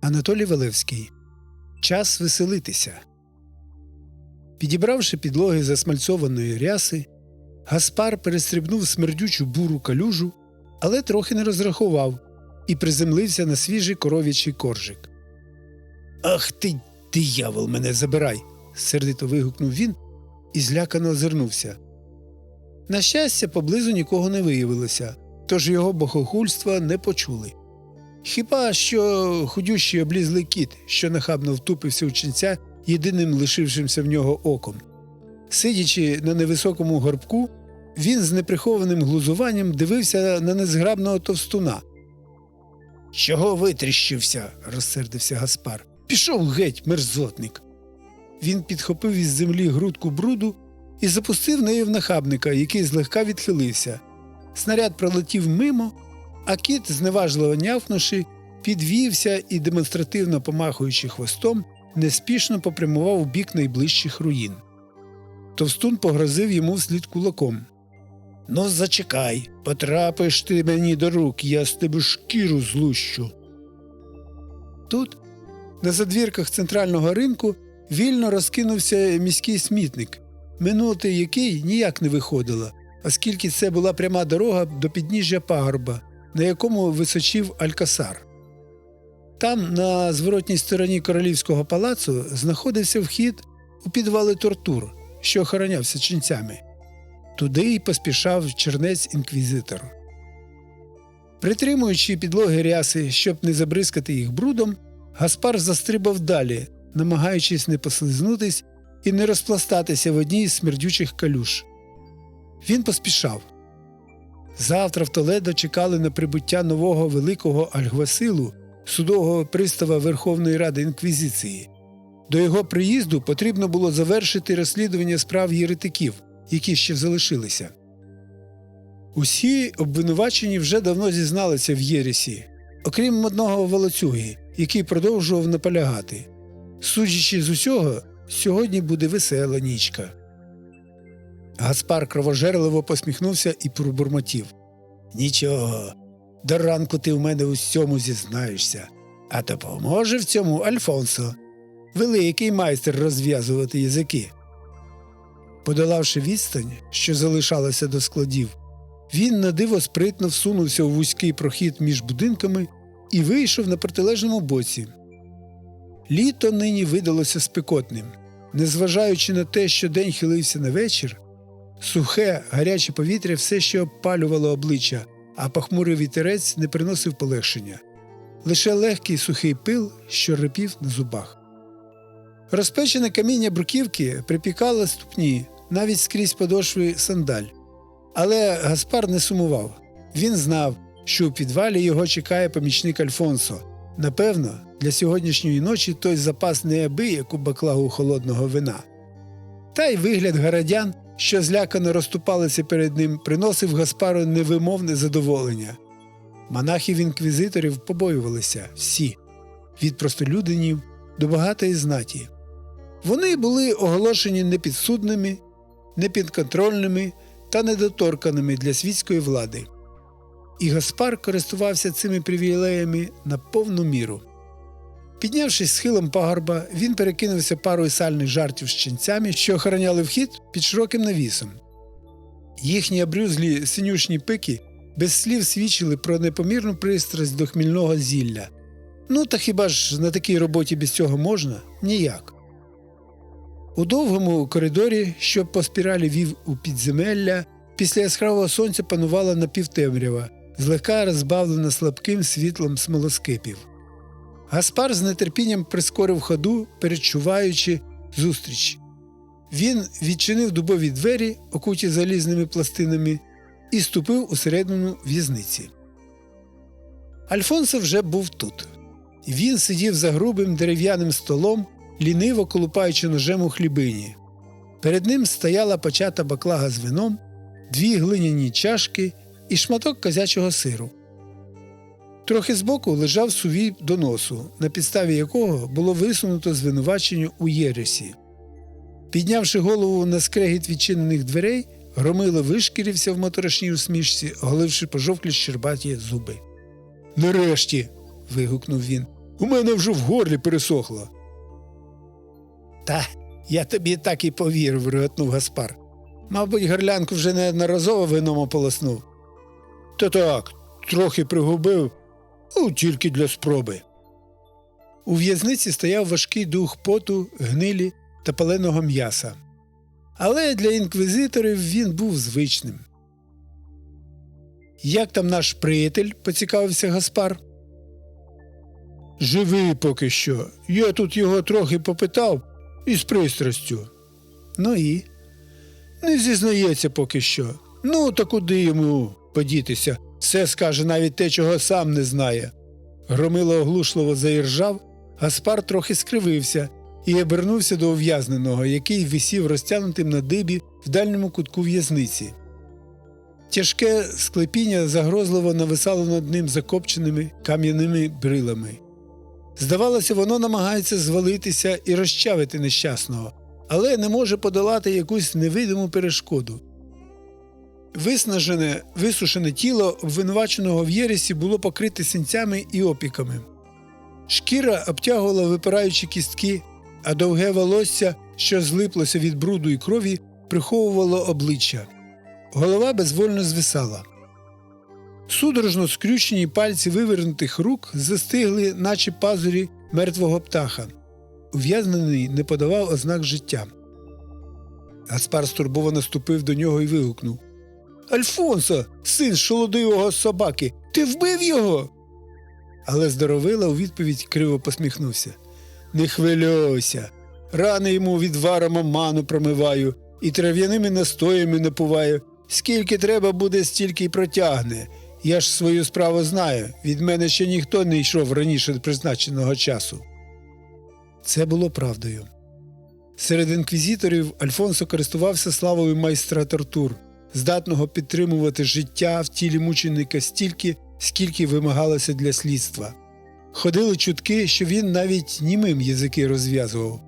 Анатолій Валевський. Час веселитися. Підібравши підлоги засмальцованої ряси, Гаспар перестрибнув смердючу буру калюжу, але трохи не розрахував і приземлився на свіжий коров'ячий коржик. Ах ти, диявол, мене забирай. сердито вигукнув він і злякано озирнувся. На щастя, поблизу нікого не виявилося, тож його богохульства не почули. Хіба що худющий облізлий кіт, що нахабно втупився у ченця єдиним лишившимся в нього оком. Сидячи на невисокому горбку, він з неприхованим глузуванням дивився на незграбного товстуна. Чого витріщився? розсердився Гаспар. Пішов геть, мерзотник. Він підхопив із землі грудку бруду і запустив нею в нахабника, який злегка відхилився. Снаряд пролетів мимо, а кіт, зневажливо нявкнувши, підвівся і, демонстративно помахуючи хвостом, неспішно попрямував у бік найближчих руїн. Товстун погрозив йому вслід кулаком. Ну, зачекай, потрапиш ти мені до рук, я з тебе шкіру злущу. Тут, на задвірках центрального ринку, вільно розкинувся міський смітник, минути який ніяк не виходило, оскільки це була пряма дорога до підніжжя пагорба, на якому височив Алькасар. Там, на зворотній стороні королівського палацу, знаходився вхід у підвали тортур, що охоронявся ченцями. Туди й поспішав чернець інквізитор. Притримуючи підлоги ряси, щоб не забризкати їх брудом, Гаспар застрибав далі, намагаючись не послизнутись і не розпластатися в одній з смердючих калюш. Він поспішав. Завтра в Толедо чекали на прибуття нового великого Альгвасилу, судового пристава Верховної Ради Інквізиції. До його приїзду потрібно було завершити розслідування справ єретиків, які ще залишилися. Усі обвинувачені вже давно зізналися в Єресі, окрім одного волоцюги, який продовжував наполягати. Судячи з усього, сьогодні буде весела нічка. Гаспар кровожерливо посміхнувся і пробурмотів. Нічого, до ранку ти в мене у всьому зізнаєшся, а допоможе в цьому Альфонсо, великий майстер розв'язувати язики. Подолавши відстань, що залишалася до складів, він на диво спритно всунувся у вузький прохід між будинками і вийшов на протилежному боці. Літо нині видалося спекотним. Незважаючи на те, що день хилився на вечір, сухе, гаряче повітря все ще обпалювало обличчя, а похмурий вітерець не приносив полегшення лише легкий сухий пил, що рипів на зубах. Розпечене каміння бруківки припікало ступні навіть скрізь подошви сандаль. Але Гаспар не сумував. Він знав, що у підвалі його чекає помічник Альфонсо. Напевно, для сьогоднішньої ночі той запас неабияку баклагу холодного вина. Та й вигляд городян, що злякано розступалися перед ним, приносив Гаспару невимовне задоволення. Монахів інквізиторів побоювалися всі від простолюдинів до багатої знаті. Вони були оголошені непідсудними, непідконтрольними та недоторканими для світської влади. І Гаспар користувався цими привілеями на повну міру. Піднявшись схилом пагорба, він перекинувся парою сальних жартів з ченцями, що охороняли вхід під широким навісом. Їхні обрюзлі синюшні пики без слів свідчили про непомірну пристрасть до хмільного зілля. Ну та хіба ж на такій роботі без цього можна? Ніяк. У довгому коридорі, що по спіралі вів у підземелля, після яскравого сонця панувала напівтемрява, злегка розбавлена слабким світлом смолоскипів. Гаспар з нетерпінням прискорив ходу, перечуваючи зустріч. Він відчинив дубові двері, окуті залізними пластинами, і ступив усередину в'язниці. Альфонсо вже був тут. Він сидів за грубим дерев'яним столом, ліниво колупаючи ножем у хлібині. Перед ним стояла почата баклага з вином, дві глиняні чашки і шматок козячого сиру. Трохи збоку лежав сувій доносу, на підставі якого було висунуто звинувачення у Єресі. Піднявши голову на скрегіт відчинених дверей, Громило вишкірився в моторошній усмішці, оголивши пожовклі щербаті зуби. Нарешті. вигукнув він. У мене вже в горлі пересохло. Та я тобі так і повірив, реготнув Гаспар. Мабуть, горлянку вже неодноразово вином ополоснув. Та так, трохи пригубив, ну, тільки для спроби. У в'язниці стояв важкий дух поту, гнилі та паленого м'яса. Але для інквізиторів він був звичним. Як там наш приятель? поцікавився Гаспар. Живий поки що. Я тут його трохи попитав із пристрастю. Ну і? Не зізнається поки що. Ну, та куди йому подітися? Все скаже навіть те, чого сам не знає. Громило оглушливо заіржав, Гаспар трохи скривився і обернувся до ув'язненого, який висів розтягнутим на дибі в дальньому кутку в'язниці. Тяжке склепіння загрозливо нависало над ним закопченими кам'яними брилами. Здавалося, воно намагається звалитися і розчавити нещасного, але не може подолати якусь невидиму перешкоду. Виснажене, висушене тіло обвинуваченого в єресі було покрите синцями і опіками. Шкіра обтягувала випираючі кістки, а довге волосся, що злиплося від бруду і крові, приховувало обличчя. Голова безвольно звисала. Судорожно скрючені пальці вивернутих рук застигли, наче пазурі мертвого птаха. Ув'язнений не подавав ознак життя. Гаспар стурбовано ступив до нього і вигукнув Альфонсо, син шолодивого собаки, ти вбив його? Але здоровила у відповідь криво посміхнувся. Не хвилюйся. Рани йому відваром ману промиваю і трав'яними настоями напуваю. Скільки треба буде, стільки й протягне. Я ж свою справу знаю. Від мене ще ніхто не йшов раніше призначеного часу. Це було правдою. Серед інквізиторів Альфонсо користувався славою майстра тортур, здатного підтримувати життя в тілі мученика стільки, скільки вимагалося для слідства. Ходили чутки, що він навіть німим язики розв'язував.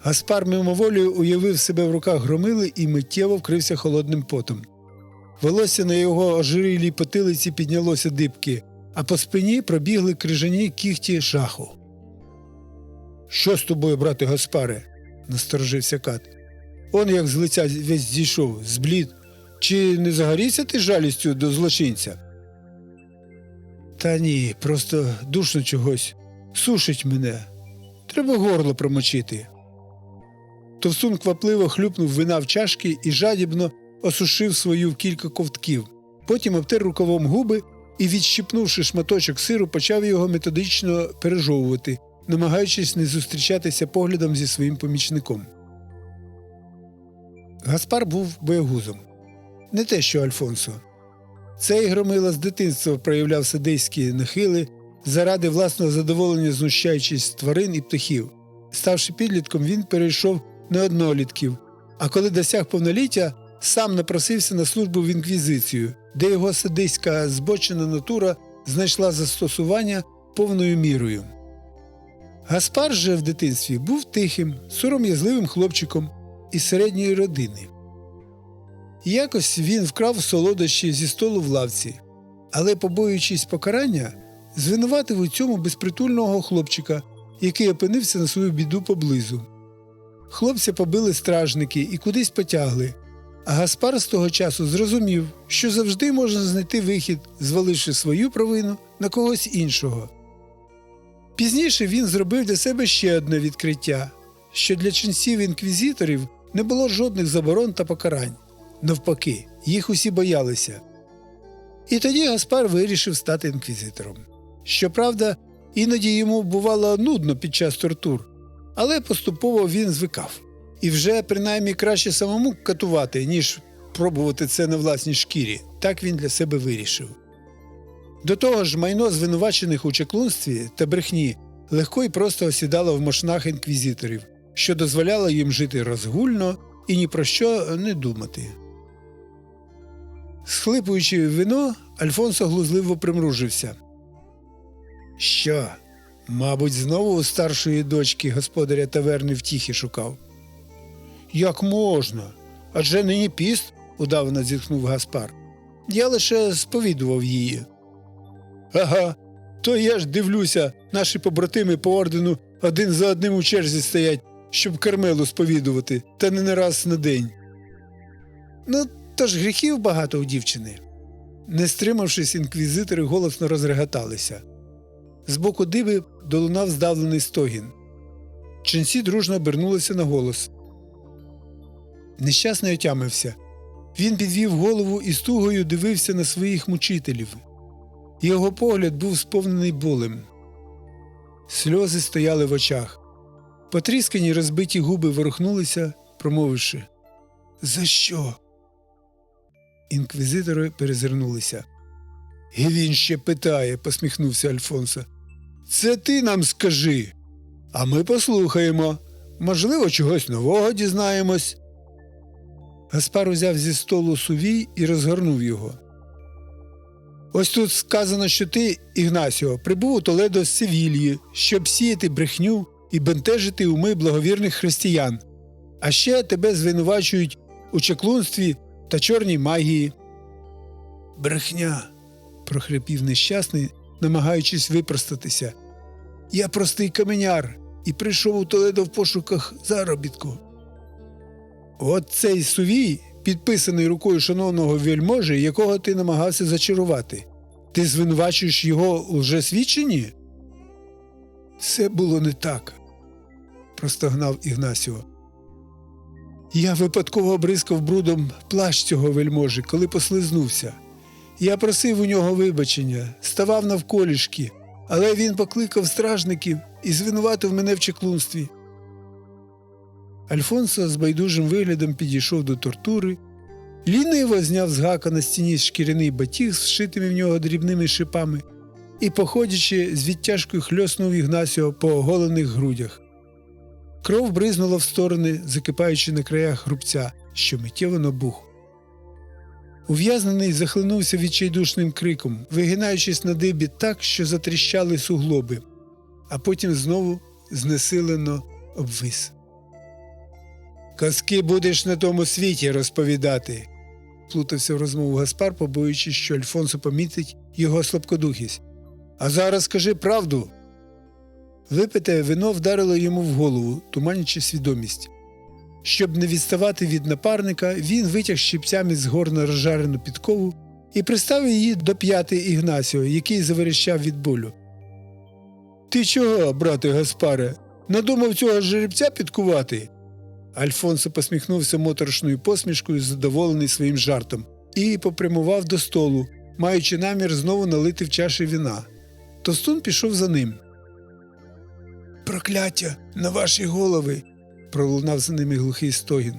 Гаспар мимоволію уявив себе в руках громили і миттєво вкрився холодним потом. Волосся на його ожирілій потилиці піднялося дибки, а по спині пробігли крижані кіхті жаху. Що з тобою, брате Гаспаре? насторожився кат. Он як з лиця весь зійшов, зблід. Чи не загорівся ти жалістю до злочинця? Та ні, просто душно чогось. Сушить мене. Треба горло промочити. Товсун квапливо хлюпнув вина в чашки і жадібно осушив свою в кілька ковтків. Потім обтер рукавом губи і, відщипнувши шматочок сиру, почав його методично пережовувати, намагаючись не зустрічатися поглядом зі своїм помічником. Гаспар був боягузом. Не те, що Альфонсо. Цей громила з дитинства проявляв садейські нахили заради власного задоволення, знущаючись тварин і птахів. Ставши підлітком, він перейшов на однолітків, а коли досяг повноліття, сам напросився на службу в інквізицію, де його садиська збочена натура знайшла застосування повною мірою. Гаспар же в дитинстві був тихим, сором'язливим хлопчиком із середньої родини. Якось він вкрав солодощі зі столу в лавці, але, побоюючись покарання, звинуватив у цьому безпритульного хлопчика, який опинився на свою біду поблизу. Хлопця побили стражники і кудись потягли, а Гаспар з того часу зрозумів, що завжди можна знайти вихід, зваливши свою провину на когось іншого. Пізніше він зробив для себе ще одне відкриття, що для ченців інквізиторів не було жодних заборон та покарань. Навпаки, їх усі боялися. І тоді Гаспар вирішив стати інквізитором. Щоправда, іноді йому бувало нудно під час тортур, але поступово він звикав. І вже принаймні краще самому катувати, ніж пробувати це на власній шкірі. Так він для себе вирішив. До того ж, майно звинувачених у чеклунстві та брехні легко і просто осідало в мошнах інквізиторів, що дозволяло їм жити розгульно і ні про що не думати. Схлипуючи вино, Альфонсо глузливо примружився. Що, мабуть, знову у старшої дочки господаря таверни втіхи шукав? Як можна? Адже нині піст, удавно зітхнув Гаспар. Я лише сповідував її. Ага, То я ж дивлюся, наші побратими по ордену один за одним у черзі стоять, щоб Кармелу сповідувати, та не на раз на день. Ну, то ж гріхів багато у дівчини. Не стримавшись, інквізитори голосно розреготалися. З боку диби долунав здавлений стогін. Ченсі дружно обернулися на голос. Нещасний отямився. Він підвів голову і з тугою дивився на своїх мучителів. Його погляд був сповнений болем. Сльози стояли в очах. Потріскані розбиті губи ворухнулися, промовивши За що? Інквізитори перезирнулися. І він ще питає, посміхнувся Альфонсо. Це ти нам скажи. А ми послухаємо. Можливо, чогось нового дізнаємось. Гаспар узяв зі столу сувій і розгорнув його. Ось тут сказано, що ти, Ігнасіо, прибув у Толедо з Севільї, щоб сіяти брехню і бентежити уми благовірних християн. А ще тебе звинувачують у чеклунстві та чорній магії. Брехня. прохрипів нещасний, намагаючись випростатися. Я простий каменяр і прийшов у Толедо в пошуках заробітку. От цей сувій, підписаний рукою шановного вельможі, якого ти намагався зачарувати. Ти звинувачуєш його у лжесвідченні? Це було не так, простогнав Ігнасіо. Я випадково обрискав брудом плащ цього вельможі, коли послизнувся. Я просив у нього вибачення, ставав навколішки, але він покликав стражників і звинуватив мене в чеклунстві. Альфонсо з байдужим виглядом підійшов до тортури, ліниво зняв з гака на стіні шкіряний батіг з вшитими в нього дрібними шипами і, походячи, з відтяжкою хльоснув Ігнасіо по оголених грудях. Кров бризнула в сторони, закипаючи на краях грубця, що миттєво набух. Ув'язнений захлинувся відчайдушним криком, вигинаючись на дибі так, що затріщали суглоби, а потім знову знесилено обвис. Казки будеш на тому світі розповідати, плутався в розмову Гаспар, побоюючись, що Альфонсо помітить його слабкодухість. А зараз скажи правду. Випите вино вдарило йому в голову, туманячи свідомість. Щоб не відставати від напарника, він витяг щипцями з горна розжарену підкову і приставив її до п'яти Ігнасіо, який заверещав від болю. Ти чого, брате Гаспаре, надумав цього жеребця підкувати? Альфонсо посміхнувся моторошною посмішкою, задоволений своїм жартом, і попрямував до столу, маючи намір знову налити в чаші віна. Тостун пішов за ним. Прокляття на ваші голови. пролунав за ними глухий стогін.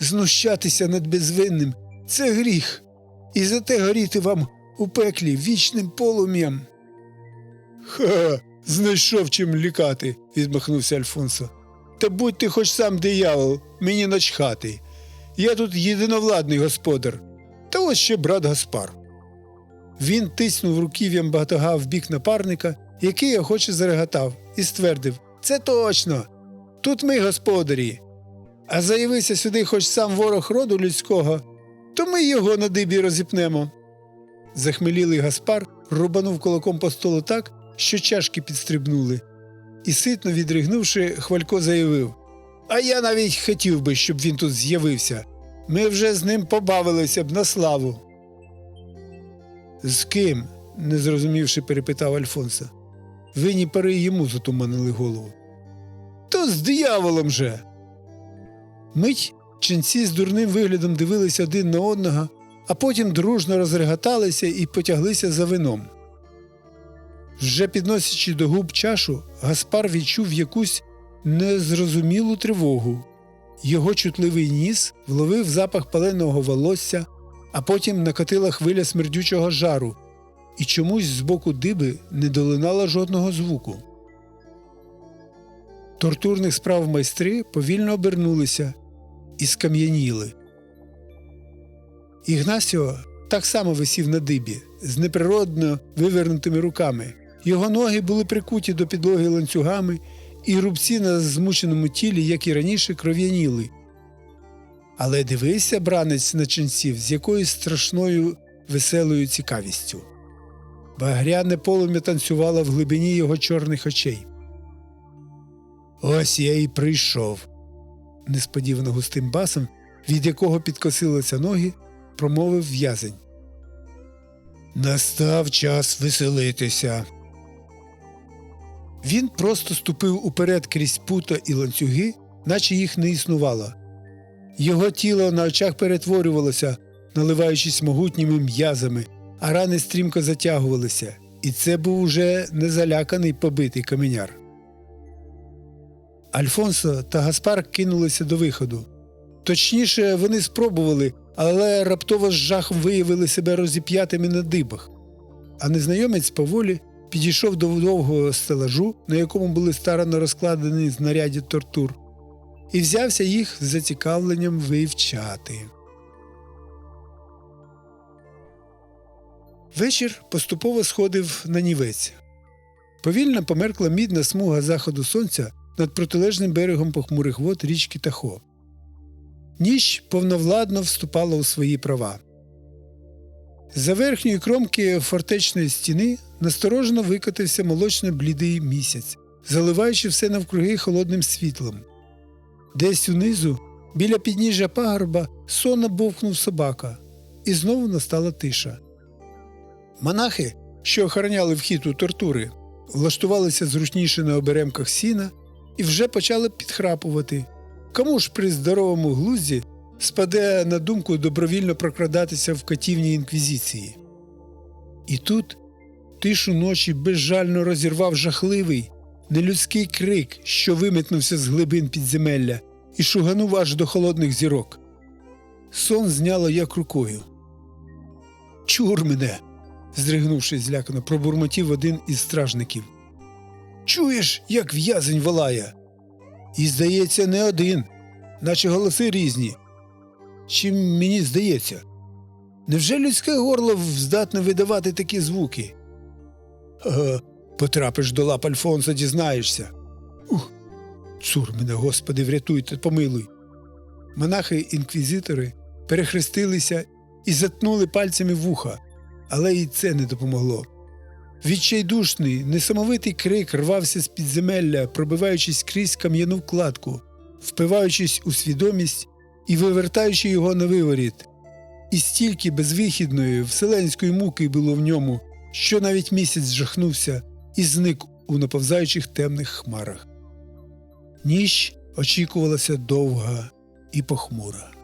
Знущатися над безвинним це гріх, і за те горіти вам у пеклі вічним полум'ям. Ха, знайшов чим лікати, відмахнувся Альфонсо. Та будь ти хоч сам диявол, мені начхати. Я тут єдиновладний господар, та ось ще брат Гаспар. Він тиснув руків'ям батога в бік напарника, який охоче зареготав, і ствердив Це точно. Тут ми господарі. А заявися сюди хоч сам ворог роду людського, то ми його на дибі розіпнемо. Захмелілий Гаспар рубанув кулаком по столу так, що чашки підстрибнули, і, ситно відригнувши, хвалько заявив А я навіть хотів би, щоб він тут з'явився. Ми вже з ним побавилися б на славу. З ким? не зрозумівши, перепитав Альфонса. Винні пари йому затуманили голову. То з дияволом же. Мить ченці з дурним виглядом дивилися один на одного, а потім дружно розреготалися і потяглися за вином. Вже підносячи до губ чашу, Гаспар відчув якусь незрозумілу тривогу. Його чутливий ніс вловив запах паленого волосся, а потім накатила хвиля смердючого жару, і чомусь з боку диби не долинало жодного звуку. Тортурних справ майстри повільно обернулися і скам'яніли. Ігнасіо так само висів на дибі, з неприродно вивернутими руками. Його ноги були прикуті до підлоги ланцюгами, і рубці на змученому тілі, як і раніше, кров'яніли. Але дивився бранець на ченців з якоюсь страшною веселою цікавістю. Багряне полум'я танцювало в глибині його чорних очей. Ось я і прийшов. несподівано густим басом, від якого підкосилися ноги, промовив в'язень. Настав час веселитися. Він просто ступив уперед крізь пута і ланцюги, наче їх не існувало. Його тіло на очах перетворювалося, наливаючись могутніми м'язами, а рани стрімко затягувалися, і це був уже не заляканий побитий каменяр. Альфонсо та Гаспар кинулися до виходу. Точніше, вони спробували, але раптово з жахом виявили себе розіп'ятими на дибах. А незнайомець поволі підійшов до довгого стелажу, на якому були старано розкладені знаряді тортур, і взявся їх з зацікавленням вивчати. Вечір поступово сходив на нівець. Повільно померкла мідна смуга заходу сонця над протилежним берегом похмурих вод річки Тахо. Ніч повновладно вступала у свої права. За верхньої кромки фортечної стіни насторожено викотився молочно блідий місяць, заливаючи все навкруги холодним світлом. Десь унизу, біля підніжжя пагорба, сонно бовкнув собака, і знову настала тиша. Монахи, що охороняли вхід у тортури, влаштувалися зручніше на оберемках сіна і вже почали підхрапувати. Кому ж при здоровому глузді спаде на думку добровільно прокрадатися в катівні інквізиції? І тут тишу ночі безжально розірвав жахливий, нелюдський крик, що виметнувся з глибин підземелля і шуганув аж до холодних зірок. Сон зняло як рукою. Чур мене. Здригнувшись злякано, пробурмотів один із стражників. Чуєш, як в'язень волає? І, здається, не один, наче голоси різні. Чим мені здається? Невже людське горло здатне видавати такі звуки? Ага, потрапиш до лап Альфонса, дізнаєшся. Ух, цур мене, Господи, врятуйте, помилуй. Монахи-інквізитори перехрестилися і затнули пальцями вуха, але і це не допомогло. Відчайдушний, несамовитий крик рвався з підземелля, пробиваючись крізь кам'яну вкладку, впиваючись у свідомість і вивертаючи його на виворіт. І стільки безвихідної, вселенської муки було в ньому, що навіть місяць жахнувся і зник у наповзаючих темних хмарах. Ніч очікувалася довга і похмура.